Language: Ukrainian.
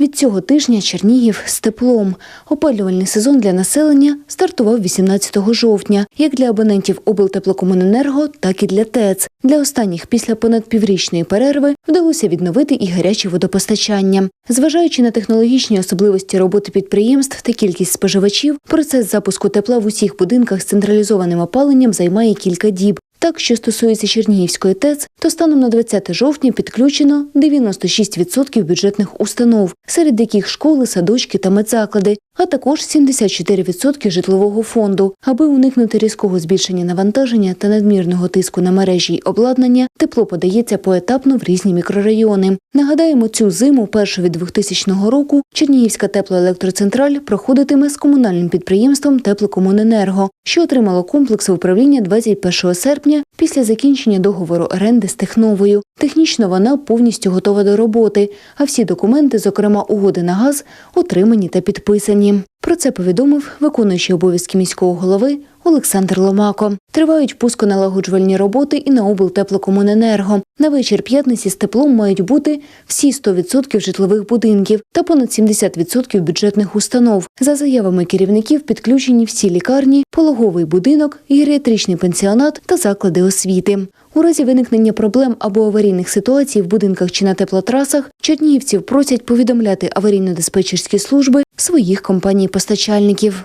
Від цього тижня Чернігів з теплом. Опалювальний сезон для населення стартував 18 жовтня, як для абонентів облтеплокомуненерго, так і для ТЕЦ. Для останніх після понад піврічної перерви вдалося відновити і гаряче водопостачання. Зважаючи на технологічні особливості роботи підприємств та кількість споживачів, процес запуску тепла в усіх будинках з централізованим опаленням займає кілька діб. Так, що стосується Чернігівської ТЕЦ, то станом на 20 жовтня підключено 96% бюджетних установ, серед яких школи, садочки та медзаклади, а також 74% житлового фонду. Аби уникнути різкого збільшення навантаження та надмірного тиску на мережі й обладнання, тепло подається поетапно в різні мікрорайони. Нагадаємо, цю зиму, першу від 2000 року, Чернігівська теплоелектроцентраль проходитиме з комунальним підприємством Теплокомуненерго, що отримало комплекс управління 21 серпня після закінчення договору оренди з Техновою. Технічно вона повністю готова до роботи, а всі документи, зокрема угоди на газ, отримані та підписані. Про це повідомив виконуючий обов'язки міського голови Олександр Ломако. Тривають пусконалагоджувальні роботи і на облтеплокомуненерго. На вечір п'ятниці з теплом мають бути всі 100% житлових будинків та понад 70% бюджетних установ. За заявами керівників підключені всі лікарні, пологовий будинок, геріатричний пенсіонат та заклади освіти. У разі виникнення проблем або аварійних ситуацій в будинках чи на теплотрасах чернігівців просять повідомляти аварійно-диспетчерські служби своїх компаній-постачальників.